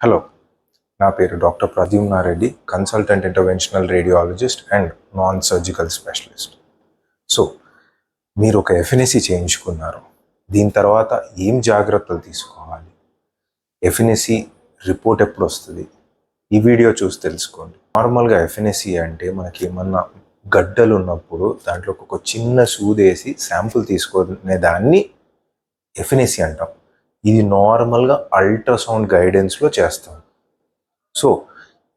Hello నా పేరు doctor Pradyumna Reddy consultant interventional radiologist and non surgical specialist so మీరు ఒక ఎఫినెసీ చేయించుకున్నారు. దీని తర్వాత ఏం జాగ్రత్తలు తీసుకోవాలి? ఎఫినెసీ రిపోర్ట్ ఎప్పుడు వస్తుంది? ఈ వీడియో చూసి తెలుసుకోండి. నార్మల్గా ఎఫినెసీ అంటే మనకి ఏమన్నా గడ్డలు ఉన్నప్పుడు దాంట్లో ఒక చిన్న సూదేసి శాంపుల్ తీసుకునే దాన్ని ఎఫినెసీ అంటాం. ఇది నార్మల్గా అల్ట్రాసౌండ్ గైడెన్స్లో చేస్తాం. సో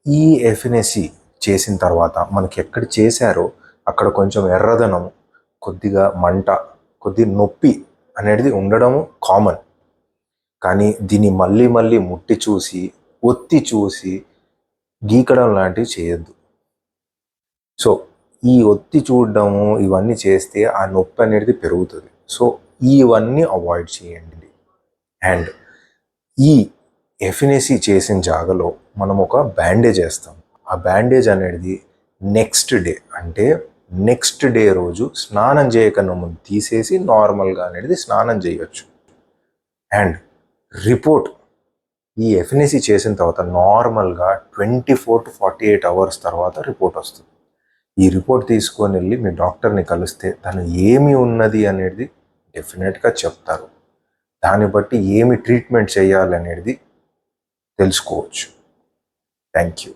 ఈ ఎఫ్ఎన్ఎస్సి చేసిన తర్వాత మనకి ఎక్కడ చేశారో అక్కడ కొంచెం ఎర్రదనం కొద్దిగా మంట కొద్ది నొప్పి అనేది ఉండడము కామన్ కానీ దీన్ని మళ్ళీ మళ్ళీ ముట్టి చూసి ఒత్తి చూసి గీకడం లాంటివి చేయొద్దు. సో ఈ ఒత్తి చూడడము ఇవన్నీ చేస్తే ఆ నొప్పి అనేది పెరుగుతుంది. సో ఇవన్నీ అవాయిడ్ చేయండి. అండ్ ఈ ఎఫినెసీ చేసిన జాగలో మనం ఒక బ్యాండేజ్ వేస్తాం. ఆ బ్యాండేజ్ అనేది నెక్స్ట్ డే అంటే నెక్స్ట్ డే రోజు స్నానం చేయకుండా ముందు తీసేసి నార్మల్గా అనేది స్నానం చేయవచ్చు అండ్ రిపోర్ట్ ఈ ఎఫినెసీ చేసిన తర్వాత నార్మల్గా twenty four to forty eight hours తర్వాత రిపోర్ట్ వస్తుంది. ఈ రిపోర్ట్ తీసుకొని వెళ్ళి మీ డాక్టర్ని కలిస్తే తను ఏమి ఉన్నది అనేది డెఫినెట్గా చెప్తారు. దాన్ని బట్టి ఏమి ట్రీట్మెంట్ చేయాలనేది తెలుసుకోవచ్చు. Thank you